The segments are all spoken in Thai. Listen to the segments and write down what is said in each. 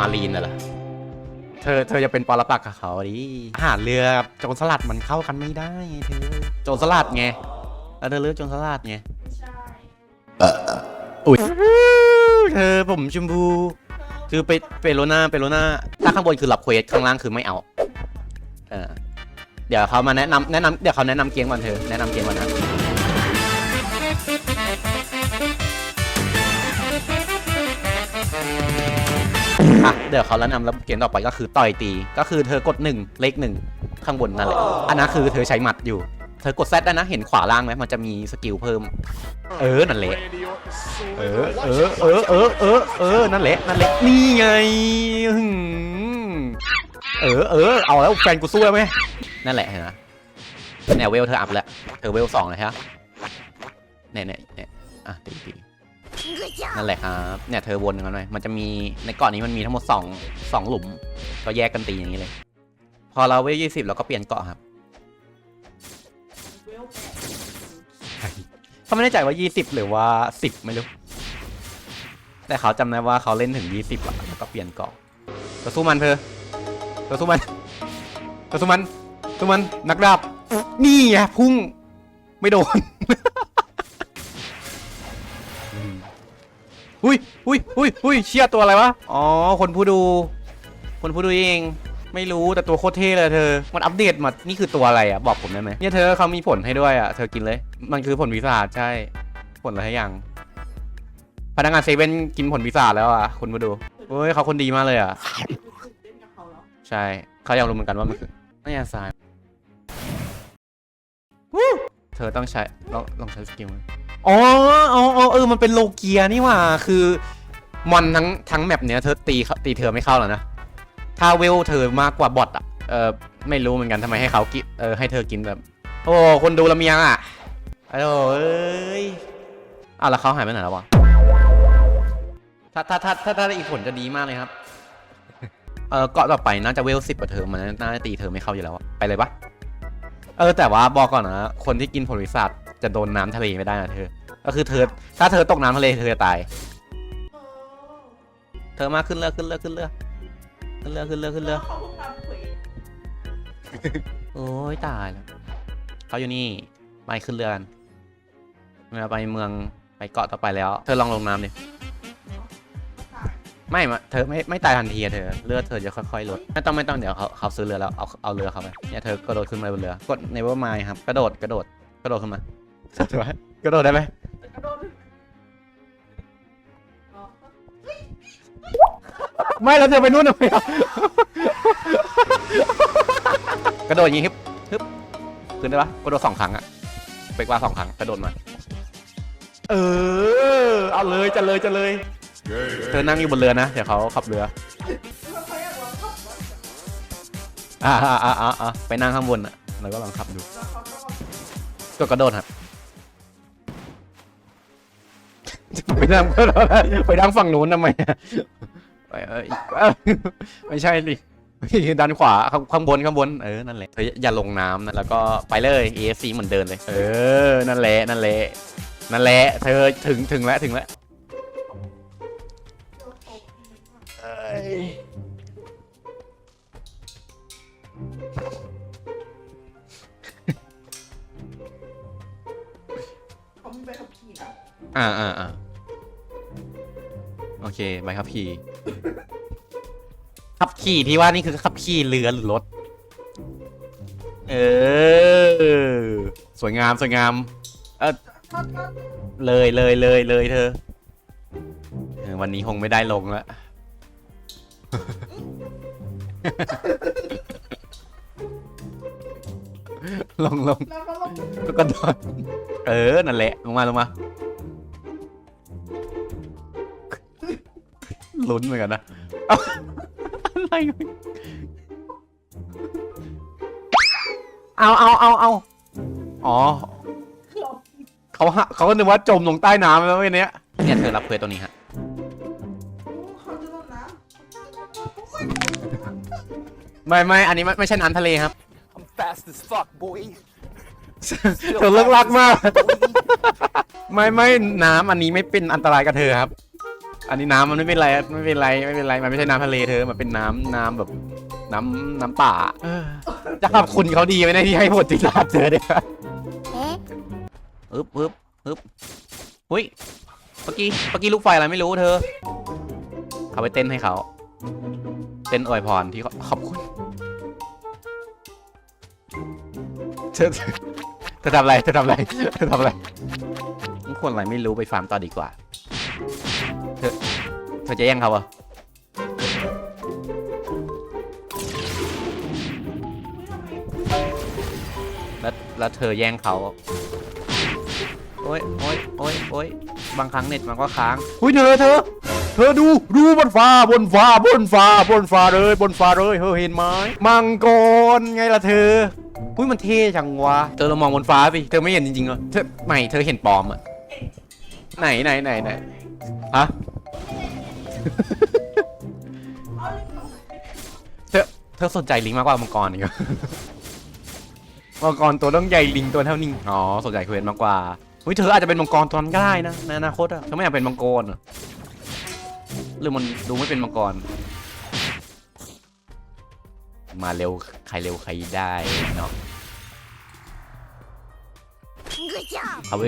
มารีนน่ะเหรอเธอเธอจะเป็นปรปักษ์กับเขาดิอาหารเรือกับโจรสลัดมันเข้ากันไม่ได้ไงเธอโจรสลัดไงแล้วเธอเลือกโจรสลัดไงใช่อุ้ยเธอผมชมพู คือไปเปโลนาเปโลนาถ้าข้างบนคือรับเควสข้างล่างคือไม่เอาเออเดี๋ยวเขามาแนะนำแนะนำเดี๋ยวเขาแนะนำเกียงก่อนเธอแนะนำเกียงก่อนนะ อะเดี๋ยวเขาแนะนำแล้วเกียงต่อไปก็คือต่อยตี ก็คือเธอกดหนึ่งเลขหนึ่งข้างบนนั่นแหละ อันนั้นคือเธอใช้หมัดอยู่ เธอกดแซดได้นะ เห็นขวาล่างไหมมันจะมีสกิลเพิ่ม เออ นั่นแหละ เออ เออ เออ เออ เออ เออ นั่นแหละ นั่นแหละ นี่ไง เออ เออ เอาแล้วแฟนกูสู้แล้วไหมนั่นแหละเห็นไหมเนี่ยเวลเธออัพแล้ว เธอเวลสองเลยฮะเนี่ยเนี่ยเนี่ยอะตีตี นั่นแหละครับเนี่ยเธอวนกันไปมันจะมีในเกาะนี้มันมีทั้งหมดสองสองหลุม ก็แยกกันตีอย่างนี้เลย พอเราเวลยี่สิบเราก็เปลี่ยนเกาะครับเขาไม่แน่ใจว่า 20 หรือว่า 10 ไม่รู้ แต่เขาจำได้ว่าเขาเล่นถึง 20อะแล้วก็เปลี่ยนเกาะต่อสู้มันเธอต่อสู้มันต่อสู้มันสู้มันนักดาบนี่ไงพุ่งไม่โดน อุ้ยอุ้ยอุ้ยอุ้ยเชี่ยตัวอะไรวะ อ๋อ คนผู้ดู คนผู้ดูเอง ไม่รู้แต่ตัวโคตรเท่เลยเธอ มันอัปเดตมา นี่คือตัวอะไรอะ บอกผมได้ไหมเนี่ยเธอเขามีผลให้ด้วยอะ เธอกินเลย มันคือผลวิสาใช่ ผลอะไรให้ยัง พนักงานเซเว่นกินผลวิสาแล้วอะคุณมาดูเฮ้ยเขาคนดีมากเลยอะ ใช่ เขาอยากรู้เหมือนกันว่ามันคือน่าสายเธอต้องใช้ลองลองใช้สกิลมัน อ๋ออ๋ออ๋อเออ มันเป็นโลเกียนี่หว่า คือ มอนทั้งทั้งแมปเนี้ยเธอตีเขาตีเธอไม่เข้าแล้วนะ ถ้าเวลเธอมากกว่าบอทอะ เออไม่รู้เหมือนกันทำไมให้เขากิน เออ ให้เธอกินแบบ โอ้ คนดูลำเมียงอะไอ้โอ้เอ้ยอ้าวแล้วเขาหายไปไหนแล้ววะ ถ้าถ้าถ้าถ้าถ้าได้อีกผลจะดีมากเลยครับ เออเกาะต่อไปน่าจะเวลสิบกว่าเธอมันน่าจะตีเธอไม่เข้าอยู่แล้วอะไปเลยปะเออแต่ว่าบอกก่อนนะ คนที่กินผลวิสัช จะโดนน้ำทะเลไม่ได้นะเธอ ก็คือเธอ ถ้าเธอตกน้ำทะเลเธอจะตายเออเธอมาขึ้นเรือขึ้นเรือขึ้นเรือขึ้นเรือขึ้นเรือขึ้นเรือเขาเพิ่งทำเควสโอ้ยตายแล้วเขาอยู่นี่ไปขึ้นเรือกันเราไปเมืองไปเกาะต่อไปแล้ว เธอลองลงน้ำดิไม่มาเธอไม่ไม่ตายทันทีอะเธอเลือดเธอจะค่อยๆลดไม่ต้องไม่ต้องเดี๋ยวเขาเขาซื้อเรือแล้วเอาเอาเรือเขาไปเนี่ยเธอกระโดดขึ้นมาบนเรือ กดในว่าไมครับกระโดดกระโดดกระโดดขึ้นมา ถือไว้กระโดดได้ไหมกระโดดไม่แล้วเธอไปนู่นทำไมอะกระโดดอย่างงี้ฮึบฮึบขึ้นได้ปะกระโดดสองครั้งอะไปกว่าสองครั้งกระโดดมาเออเอาเลยจะเลยจะเลยเธอนั่งอยู่บนเรือนะเดี๋ยวเขาขับเรืออ่าอ่าอ่าอ่าอ่าอ่าไปนั่งข้างบนอะแล้วก็ลองขับดูก็ลองก็กระโดดครับ ไปนั่งกระโดดไปนั่งฝั่งนู้นทำไมอะไปเอ้ยเอ้ยไม่ใช่ดิด้านขวาข้างข้างบนข้างบนเออนั่นแหละเธออย่าลงน้ำนะแล้วก็ไปเลย ESC เหมือนเดินเลย เออนั่นแหละนั่นแหละนั่นแหละเธอถึงถึงแล้วถึงแล้วเอ้ยเขามีใบขับขี่นะอ่าอ่าอ่าโอ เคใบขับขี่ขับขี่ที่ว่านี่คือขับขี่เรือหรือรถ เออ สวยงามสวยงาม เออถ้าถ้าเลยเลยเลยเลยเธอเออวันนี้คงไม่ได้ลงแล้วลงลงแล้วก็ลง ก็กระโดดเออ นั่นแหละ ลงมาลงมา ลุ้นเหมือนกันนะเอ้าอะไรวะเอาเอาเอาเอาอ๋อเขาฮะเขาก็นึกว่าจมลงใต้น้ำแล้วไอ้เนี้ยเนี่ยเธอรับเควสตัวนี้ฮะเขาจะลงน้ไม่ไม่อันนี้ไม่ไม่ใช่น้ำทะเลครับ I'm fast as fuck, boy. เธอเลิกลักมาก ไม่ไม่น้ำอันนี้ไม่เป็นอันตรายกับเธอครับ อันนี้น้ำมันไม่เป็นไรไม่เป็นไรไม่เป็นไรมันไม่ใช่น้ำทะเลเธอมันเป็นน้ำน้ำแบบ น้ำน้ำป่าเออจะขอบคุณเขาดีไหมเนี่ยที่ให้ผลติลาดเธอเนี่ยอึ๊บอึ๊บอึ๊บอุ้ยเมื่อกี้เมื่อกี้ลูกไฟอะไรไม่รู้เธอ เขาไปเต้นให้เขาเต้นอวยพรที่เขาขอบคุณเธอเธอทำอะไรเธอทำอะไรเธอทำอะไรมันควรอะไรไม่รู้ไปฟาร์มต่อดีกว่าเธอ เธอจะแย่งเขาเหรอแล้วแล้วเธอแย่งเขา โอ๊ยโอ๊ยโอ๊ยโอ๊ยบางครั้งเน็ตมันก็ค้างหุยเธอเธอ เธอดูดูบนฟ้าบนฟ้าบนฟ้าบนฟ้าเลยบนฟ้าเลยเธอเห็นไหมมังกรไงล่ะเธอหุ้ยมันเท่จังวะเธอลองมองบนฟ้าสิเธอไม่เห็นจริงๆเหรอเธอไม่เธอเห็นปลอมอะไหนไหนไหนไหนฮะ เอาเลยเอาเลยเธอเธอสนใจลิงมากกว่ามังกรอีกเหรอมังกรตัวต้องใหญ่ลิงตัวเท่านี้อ๋อสนใจเควสมากกว่าเฮ้ยเธออาจจะเป็นมังกรตัวนั้นก็ได้นะในอนาคตอะเธอไม่อยากเป็นมังกรเหรอหรือมันดูไม่เป็นมังกร มาเร็วใครเร็วใครได้เนาะเขาไป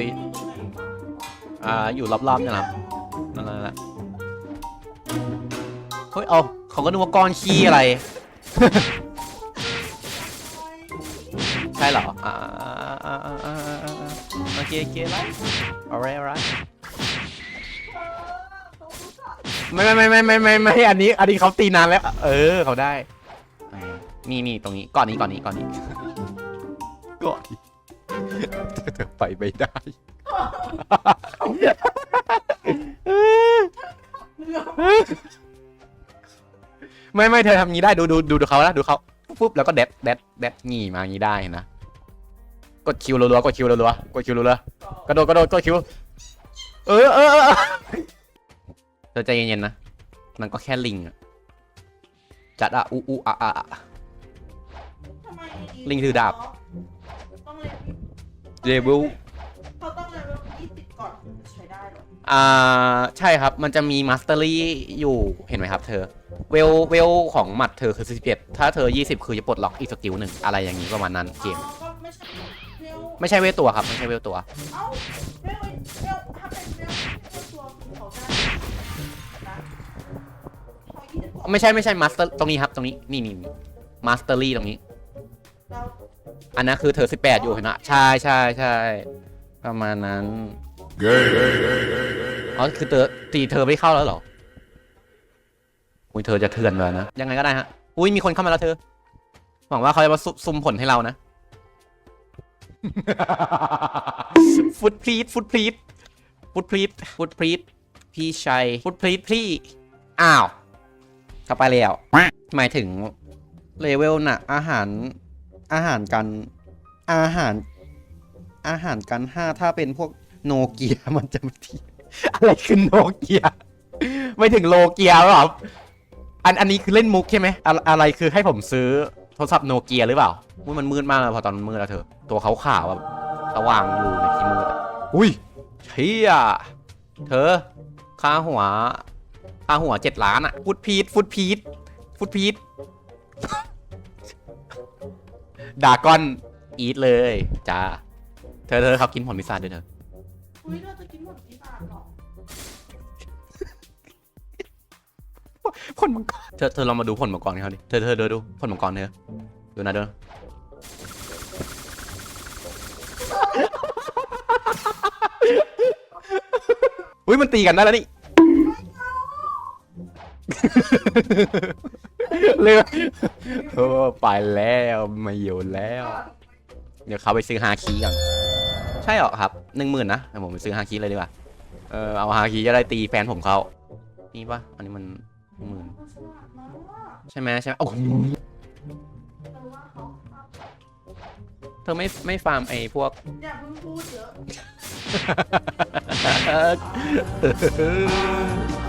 อ่าอยู่รอบๆเนี่ยนะครับนั่นแหละ เฮ้ยเอาเขาก็นึกว่าก้อนขี้อะไร ใช่เหรออ่าอ่าอ่าอ่าอ่าอ่าโอเคโอเคแล้ว alright alright ไม่ไม่ไม่ไม่ไม่ไม่ไม่อันนี้ อันนี้เขาตีนานแล้ว เออเขาได้อ่านี่นี่ตรงนี้ก่อนนี้ก่อนนี้ก่อนนี้ก่อนนี้เธอไปไม่ได้ ไม่ไม่เธอทำงี้ได้ดูดูดูดูเขานะดูเขาปุ๊บแล้วก็เด็ดเด็ดเด็ดงี่มางี้ได้นะกดคิวรัวๆกดคิวรัวๆกดคิวรัวๆกระโดดกระโดดกดคิวเออเออเออเออเธอใจเย็นๆนะมันก็แค่ลิงอะจัดอะอูอูอะอะอะทำไมลิงถือดาบต้องเล่นเรเบิล อ่าใช่ครับมันจะมีมาสเตอรี่อยู่เห็นไหมครับเธอเวลเวลของหมัดเธอคือ11ถ้าเธอ 20 คือจะปลดล็อกอีกสกิลหนึ่งอะไรอย่างนี้ประมาณนั้นเกม ก็ไม่ใช่เวลไม่ใช่เวลตัวครับไม่ใช่เวลตัว เอ้าเวลเวลถ้าเป็นเวลตัวคือเขาได้นะพอยี่สิบกว่าไม่ใช่ไม่ใช่มาสเตอร์ตรงนี้ครับตรงนี้นี่นี่มาสเตอรี่ตรงนี้อันนั้นคือเธอ 18 อยู่เห็นไหมใช่ใช่ใช่ประมาณนั้น อ๋อคือเธอตีเธอไม่เข้าแล้วเหรอ อุ้ยเธอจะเถื่อนเลยนะ ยังไงก็ได้ฮะ อุ้ยมีคนเข้ามาแล้วเธอ หวังว่าเขาจะมาซุซุ่มผลให้เรานะ ฟุตพลีดฟุตพลีดฟุตพลีดฟุตพลีดพี่ชัยฟุตพลีดพี่ อ้าว กลับไปแล้ว หมายถึงเลเวลน่ะ อาหาร อาหารกัน อาหาร อาหารกันห้าถ้าเป็นพวก โนเกียมันจะไม่ทีอะไรคือโนเกียไม่ถึงโลเกียหรออันอันนี้คือเล่นมุกใช่ไหมอะอะไรคือให้ผมซื้อโทรศัพท์โนเกียหรือเปล่ามันมืดมากเลยพอตอนมืดแล้วเธอ ตัวขาวแบบสว่างอยู่ในที่มืดอุ้ยเชี่ยเธอ ค่าหัว ค่าหัวเจ็ดล้านอะฟุตพีทฟุตพีทฟุตพีทด่าก้อนอีทเลยจ้าเธอเธอเขากินผลพิซซ่าด้วยเธอ อุ้ยเราจะกินหมดที่บานหรอผลมังกรเธอเธอลองมาดูผลมังกรเขาดิ เธอเธอเธอดูผลมังกรเธอดูนะเด้ออุ้ยมันตีกันได้แล้วนี่เรือโอ้ไปแล้วไม่อยู่แล้ว เดี๋ยวเขาไปซื้อฮาคีก่อน ใช่เหรอครับหนึ่งหมื่นนะเดี๋ยวผมไปซื้อฮาคีเลยดีกว่า เออเอาฮาคีจะได้ตีแฟนผมเขานี่ปะอันนี้มันหมื่นเขาฉลาดมากว่าใช่ไหมใช่ไหมโอ้โหแต่ว่าเขาครับเธอไม่ไม่ฟาร์มไอ้พวกอย่าเพิ่งพูดเยอะเออ